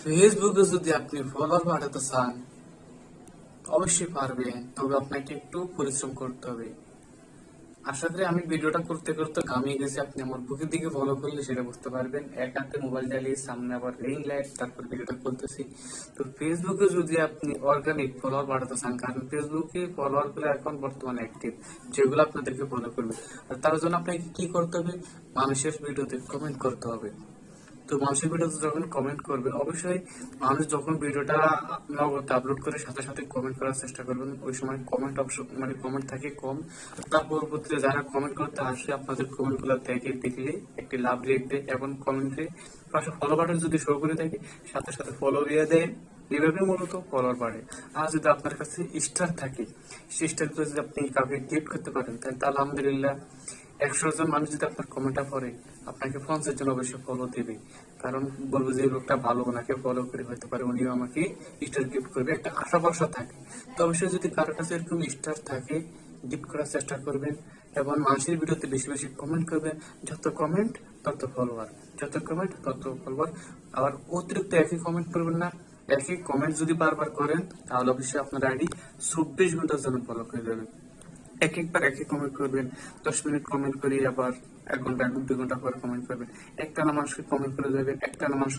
ফেসবুকে যদি আপনি ফলোয়ার বাড়াতে চান, অবশ্যই পারবেন। তবে আপনাকে একটু পরিশ্রম করতে হবে। আশা করি আমি ভিডিওটা করতে করতে ঘামিয়ে গেছি। আপনি আমার বুকের দিকে ফলো করলে সেটা বুঝতে পারবেন। এক হাতে মোবাইল চালিয়ে সামনে আবার রিং লাইট তারপর ভিডিওটা করতেছি। তো ফেসবুকে যদি আপনি অর্গানিক ফলোয়ার বাড়াতে চান, কারণ ফেসবুকে ফলোয়ারগুলো এখন বর্তমানে অ্যাক্টিভ যেগুলো আপনাদেরকে ফলো করবে। আর তার জন্য আপনাকে কি করতে হবে? মানুষের ভিডিওতে কমেন্ট করতে হবে। তো মানুষের ভিডিওতে যখন কমেন্ট করবেন, অবশ্যই মানুষ যখন ভিডিওটা নগদ আপলোড করে সাথে সাথে কমেন্ট করার চেষ্টা করবেন। ওই সময় কমেন্ট অপশন মানে কমেন্ট থাকে কম। তার পরবর্তীতে যারা কমেন্ট করতে আসে, আপনাদের কমেন্টগুলো দেখে, দেখলে একটি লাভ রেখে এবং কমেন্টে পাশে ফলো বাটন যদি শো করে থাকে, সাথে সাথে ফলো দিয়ে দেয়। এভাবে মূলত ফলোয়ার বাড়ে। আর যদি আপনার কাছে স্টার থাকে, সেই স্টার যদি আপনি কাউকে গিফট করতে পারেন তাহলে আলহামদুলিল্লাহ একশো জন মানুষ যদি আপনার কমেন্টটা পড়ে, আপনাকে পঞ্চাশ জন অবশ্যই ফলো দেবে। কারণ বলব যে লোকটা ভালো ওনাকে ফলো করে হতে পারে, উনিও আমাকে স্টার গিফট করবে। একটা আশা ভরসা থাকে। তো অবশ্যই যদি কারোর কাছে এরকম স্টার থাকে গিফট করার চেষ্টা করবেন এবং মানুষের ভিডিওতে বেশি বেশি কমেন্ট করবেন। যত কমেন্ট তত ফলোয়ার যত কমেন্ট তত ফলোয়ার আবার অতিরিক্ত একই কমেন্ট করবেন না। একই কমেন্ট যদি বারবার করেন, তাহলে অবশ্যই আপনার আইডি চব্বিশ ঘণ্টার জন্য ফলো করে দেবেন। এক একবার এক এক কমেন্ট করবেন, দশ মিনিট কমেন্ট করি আবার এক ঘণ্টা দুই ঘণ্টা পরে কমেন্ট করবেন। একটা না মানুষকে কমেন্ট করে দেবেন একটা না মানুষ